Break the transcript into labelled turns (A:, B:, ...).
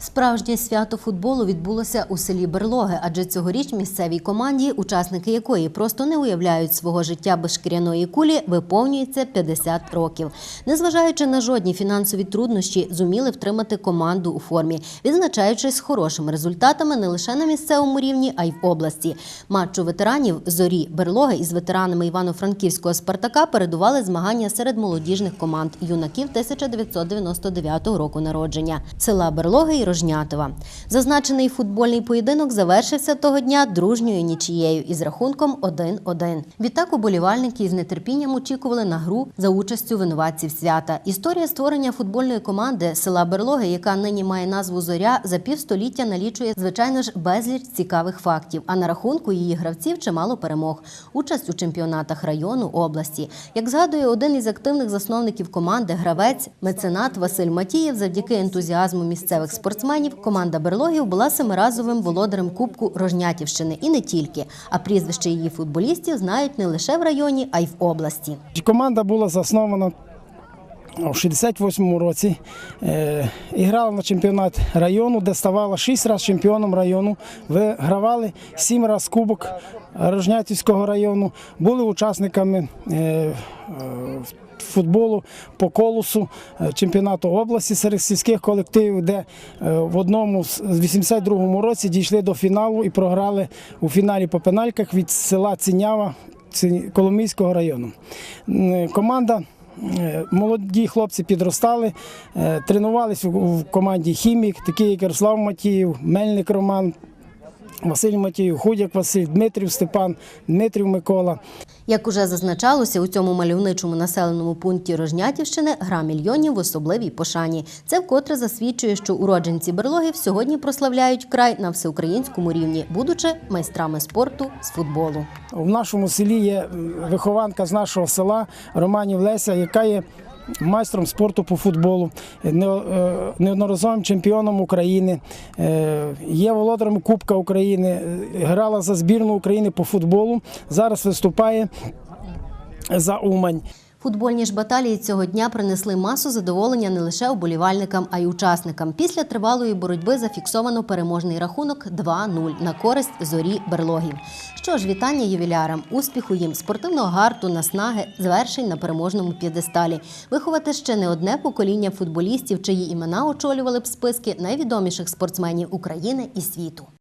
A: Справжнє свято футболу відбулося у селі Берлоги, адже цьогоріч місцевій команді, учасники якої просто не уявляють свого життя без шкіряної кулі, виповнюється 50 років. Незважаючи на жодні фінансові труднощі, зуміли втримати команду у формі, відзначаючись хорошими результатами не лише на місцевому рівні, а й в області. Матчу ветеранів зорі Берлоги із ветеранами Івано-Франківського Спартака передували змагання серед молодіжних команд юнаків 1999 року народження села Берлоги Рожнятова. Зазначений футбольний поєдинок завершився того дня дружньою нічією із рахунком 1-1. Відтак уболівальники із нетерпінням очікували на гру за участю винуватців свята. Історія створення футбольної команди села Берлоги, яка нині має назву Зоря, за півстоліття налічує звичайно ж безліч цікавих фактів. А на рахунку її гравців чимало перемог. Участь у чемпіонатах району області. Як згадує один із активних засновників команди, гравець, меценат Василь Матієв, завдяки ентузіазму місцевих спортсменів, команда Берлогів була семиразовим володарем Кубку Рожнятівщини і не тільки. А прізвище її футболістів знають не лише в районі, а й в області.
B: Команда була заснована у 68-му році. Е, грала на чемпіонат району, де ставала 6 разів чемпіоном району. Вигравали 7 разів кубок Рожнятівського району, були учасниками е, футболу по колосу е, чемпіонату області серед сільських колективів, де е, в одному з 82-му році дійшли до фіналу і програли у фіналі по пенальках від села Цінява Ці- Коломийського району. Команда. е, Молоді хлопці підростали, тренувалися в команді Хімік, такі як Ярослав Матіїв, Мельник Роман, Василь Матіїв, Худяк Василь, Дмитрів Степан, Дмитрів Микола.
A: Як уже зазначалося, у цьому мальовничому населеному пункті Рожнятівщини гра мільйонів в особливій пошані. Це вкотре засвідчує, що уродженці берлогів сьогодні прославляють край на всеукраїнському рівні, будучи майстрами спорту з футболу.
B: В нашому селі є вихованка з нашого села Романів Леся, яка є майстром спорту по футболу, е, неодноразовим чемпіоном України, е, є володарем Кубка України, е, грала за збірну України по футболу. Зараз виступає за Умань.
A: Футбольні ж баталії цього дня принесли масу задоволення не лише уболівальникам, а й учасникам. Після тривалої боротьби зафіксовано переможний рахунок 2-0 на користь зорі берлогів. Що ж, вітання ювілярам, успіху їм, спортивного гарту, наснаги, звершень на переможному п'єдесталі. Виховати ще не одне покоління футболістів, чиї імена очолювали б списки найвідоміших спортсменів України і світу.